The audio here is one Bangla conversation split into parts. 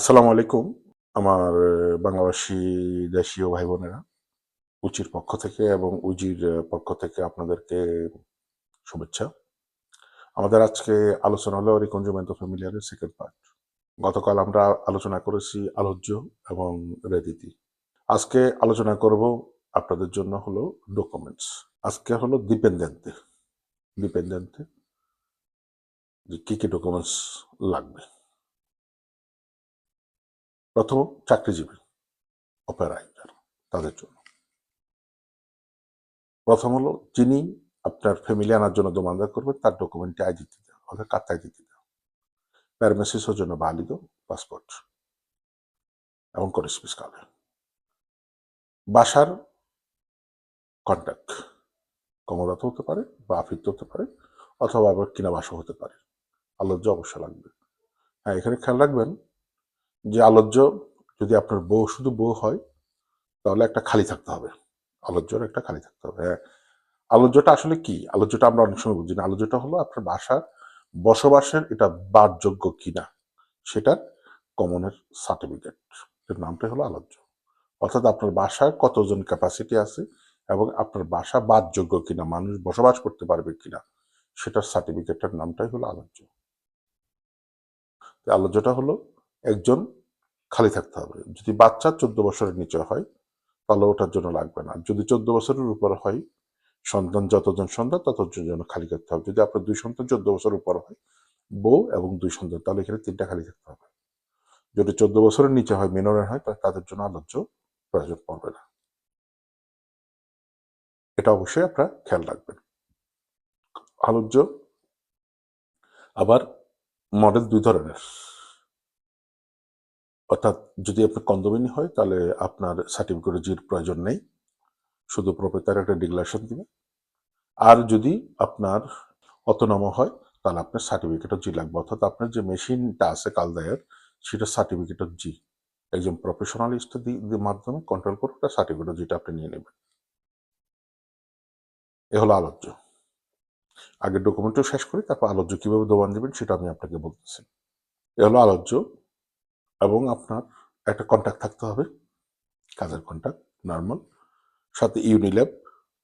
আসসালামু আলাইকুম, আমার বাংলাভাষী দেশীয় ভাই বোনেরা উচির পক্ষ থেকে এবং উজির পক্ষ থেকে আপনাদেরকে শুভেচ্ছা। আমাদের আজকে আলোচনা হলো রিকনজুমেন্ট অফ ফ্যামিলিয়ারের সেকেন্ড পার্ট গতকাল আমরা আলোচনা করেছি আলোচ্য এবং রেদিতি। আজকে আলোচনা করব আপনাদের জন্য হলো ডকুমেন্টস আজকে হলো ডিপেন্ডেন্টে ডিপেন্ডেন্টে যে কী কী ডকুমেন্টস লাগবে। প্রথম চাকরিজীবী অপারেটর তাদের জন্য। প্রথম হলো যিনি আপনার ফ্যামিলি আনার জন্য দোমানদার করবেন, তার ডকুমেন্টে আই দিতে দেওয়া, অর্থাৎ কার্ড আই দিতে দেওয়া। প্যারমেসিসের জন্য বালিদ পাসপোর্ট এবং করেসপিস কালে বাসার কন্ট্যাক্ট কমদাত হতে পারে বা আফিত্ত হতে পারে, অথবা আবার কিনা বাসা হতে পারে। আলোচ্য অবশ্যই লাগবে। হ্যাঁ এখানে খেয়াল রাখবেন যে আলোচ্য, যদি আপনার বউ শুধু বউ হয়, তাহলে একটা খালি থাকতে হবে। আলোচ্যর একটা খালি থাকতে হবে হ্যাঁ। আলোচ্যটা আসলে কি? আলোচ্যটা আমরা অনেক সময় বুঝি না। আলোচ্যটা হলো আপনার বাসার বসবাসের এটা বাদযোগ্য কিনা, সেটার কমনের সার্টিফিকেট এর নামটাই হলো আলোচ্য। অর্থাৎ আপনার বাসায় কতজন ক্যাপাসিটি আছে এবং আপনার বাসা বাদযোগ্য কিনা, মানুষ বসবাস করতে পারবে কিনা, সেটার সার্টিফিকেটের নামটাই হলো আলোচ্য। আলোচ্যটা হলো একজন খালি থাকতে হবে। যদি বাচ্চা চোদ্দ বছরের নিচে হয়, তাহলে ওটার জন্য লাগবে না। যদি চোদ্দ বছরের উপর হয়, সন্তান যতজন সন্তান ততজন জন্য খালি করতে হবে। যদি আপনার দুই সন্তান চোদ্দ বছর উপর হয়, বউ এবং দুই সন্তান, তাহলে এখানে তিনটা খালি থাকতে হবে। যদি চোদ্দ বছরের নিচে হয় মিনরের হয়, তাহলে তাদের জন্য আলোচ্য প্রয়োজন পড়বে না। এটা অবশ্যই আপনারা খেয়াল রাখবেন। আলোচ্য আবার মডেল দুই ধরনের। অর্থাৎ যদি আপনার কন্দমিনী হয়, তাহলে আপনার সার্টিফিকেট জির প্রয়োজন নেই। শুধু প্রোপেতার একটা ডিক্লারেশন দিবে। আর যদি আপনার অতনাম হয়, তাহলে আপনার সার্টিফিকেট জি লাগবে। অর্থাৎ আপনার যে মেশিনটা আছে কালদায়ের, সেটা সার্টিফিকেট জি। একজন প্রফেশনালিস্ট মাধ্যমে কন্ট্রোল করে ওটা সার্টিফিকেট জিটা আপনি নিয়ে নেবেন। এ হলো আলোচ্য। আগে ডকুমেন্টও শেষ করি, তারপর আলোচ্য কীভাবে দোবান দেবেন, সেটা আমি আপনাকে বলতেছি। এ হলো আলোচ্য। এবং আপনার একটা কন্ট্যাক্ট থাকতে হবে। কাজের কন্ট্যাক্ট নর্মাল সাথে ইউনিল্যাব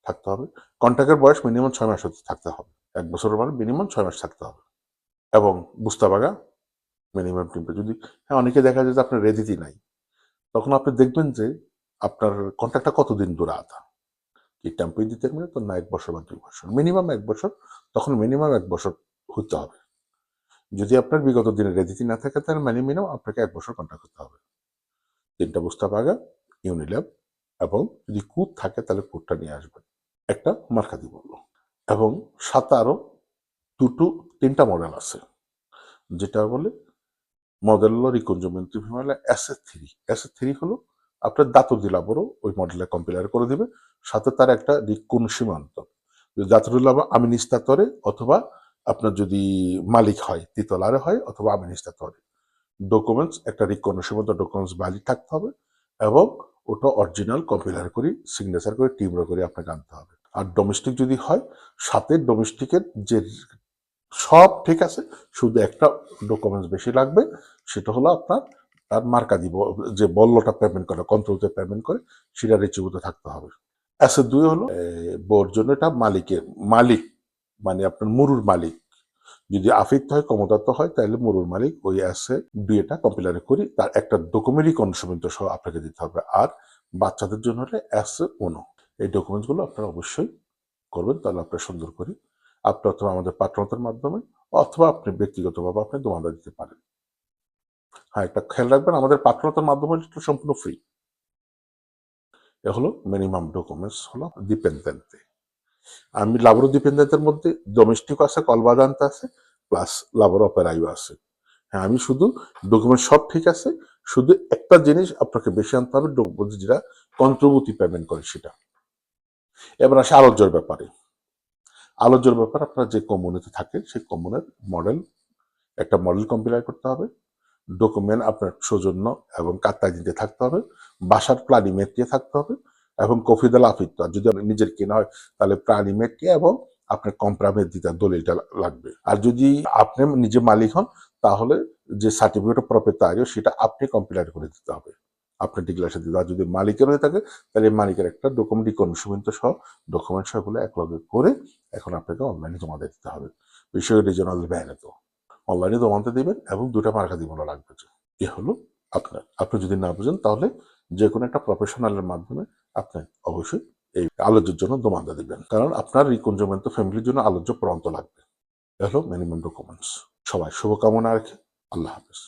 থাকতে হবে। কন্ট্যাক্টের বয়স মিনিমাম ছয় মাস হতে থাকতে হবে। এক বছরের মানে মিনিমাম ছয় মাস থাকতে হবে। এবং বুস্তাবাগা মিনিমাম টিমটা যদি হ্যাঁ অনেকে দেখা যায় যে আপনার রেদিতি নাই। তখন আপনি দেখবেন যে আপনার কন্ট্যাক্টটা কতদিন দূরে আধা? কি টেম্পোই দিতে পারে তো না এক বছর বা দুই বছর। মিনিমাম এক বছর, তখন মিনিমাম এক বছর হতে হবে। যদি আপনার বিগত দিনে রেদিতি না থাকে, তাহলে মানে মিনিমাম আপনাকে এক বছর কন্ট্যাক্ট করতে হবে। তিনটা বুস্তা পাগা ইউনিল্যাব এবং যদি কুদ থাকে, তাহলে কুদটা নিয়ে আসবেন। একটা মার্কা দিব এবং সাথে আরও দুটো, তিনটা মডেল আছে। যেটা বলে মডেল হলো রিকনজুমেন্ট্রি female S A three S A three হলো আপনার দাতুর দিলাবরও ওই মডেলে কম্পিলার করে দিবে। সাথে তার একটা রিকুন সীমান্ত। দাতুর দিলাবর আমি নিস্তাতরে অথবা আপনার যদি মালিক হয়, তিতলারে হয় অথবা আমি নিস্তাতরে ডকুমেন্টস একটা রিকগনিশন ডকুমেন্টস ভ্যালিড থাকতে হবে এবং ওটা অরিজিনাল কম্পিলার করি সিগনেচার করে টিমরা করে আপনাকে আনতে হবে। আর ডোমেস্টিক যদি হয়, সাথে ডোমেস্টিকের যে সব ঠিক আছে, শুধু একটা ডকুমেন্টস বেশি লাগবে, সেটা হলো আপনার, তার মার্কা দিব, যে বল্লটা পেমেন্ট করে কন্ট্রোলতে পেমেন্ট করে, সেটা রিচিভুতে থাকতে হবে। অ্যাসে দুই হলো বোর জন্য এটা মালিকের, মালিক মানে আপনার মরুর মালিক। যদি আফিক্ত হয় ক্ষমতাত্ম হয়, তাহলে মরুর মালিক ওই অ্যাসে দুইটা কম্পিলারে করি, তার একটা ডকুমেন্টই কনসুমেন্ট সহ আপনাকে দিতে হবে। আর বাচ্চাদের জন্য হলে অ্যাসে উনো এই ডকুমেন্টসগুলো আপনারা অবশ্যই করবেন, তাহলে আপনার সুন্দর করে আপনি অথবা আমাদের পাত্রতার মাধ্যমে অথবা আপনি ব্যক্তিগতভাবে আপনি দোমাদা দিতে পারেন। হ্যাঁ একটা খেয়াল রাখবেন, আমাদের পাত্রতার মাধ্যমে সম্পূর্ণ ফ্রি এ হলো মিনিমাম ডকুমেন্টস হলো ডিপেন্ডেন্টে আমি লাবর ডিপেন্ডেন্টের মধ্যে ডোমেস্টিক আছে কলবাদান্ত আছে প্লাস লাবর অপেরাইও আছে। হ্যাঁ আমি শুধু ডকুমেন্ট সব ঠিক আছে, শুধু একটা জিনিস আপনাকে বেশি আনতে হবে যেটা কন্ট্রিবিউটি পেমেন্ট করে সেটা। এবার আসে আলোচ্যর ব্যাপারে। আলোচ্যর ব্যাপার আপনার যে কমিউনিটি থাকে, সেই কমনের মডেল একটা মডেল কম্পিলার করতে হবে ডকুমেন্ট আপনার সৌজন্য এবং কাত্তায় দিতে থাকতে হবে, বাসার প্ল্যানিং দিয়ে থাকতে হবে এবং কফিদাল আফিত্ত আর যদি আপনার নিজের কেনা হয়, তাহলে প্রাণীমেটকে এবং আপনার কম্প্রামের দিতে দলিলটা লাগবে। আর যদি আপনি নিজে মালিক হন, তাহলে যে সার্টিফিকেট অফ প্রপ্রিয়েটারিও সেটা আপনি কম্পিলার করে দিতে হবে। আপনি ডিক্লারেশন দিতে আর যদি মালিকের হয়ে থাকে, তাহলে মালিকের একটা ডকুমেন্ট ইকনমিশমেন্ট সহ ডকুমেন্ট সহগুলো একলগে করে এখন আপনাকে অনলাইনে জমা দিতে হবে। বিষয় রিজনাল ব্যানে তো। অনলাইনে জমাতে দেবেন এবং দুটা মার্কা দিবনা লাগবে এ হলো আপনার। আপনি যদি না বুঝেন, তাহলে যে কোনো একটা প্রফেশনালের মাধ্যমে আপনি অবশ্যই এই আলোচ্যের জন্য দোমান্দা দিবেন। কারণ আপনার রিকনজমেন্ট ফ্যামিলির জন্য আলোচ্য প্রান্ত লাগবে। হ্যালো মিনিমাম ডকুমেন্টস সবাই শুভকামনা রেখে আল্লাহ হাফেজ।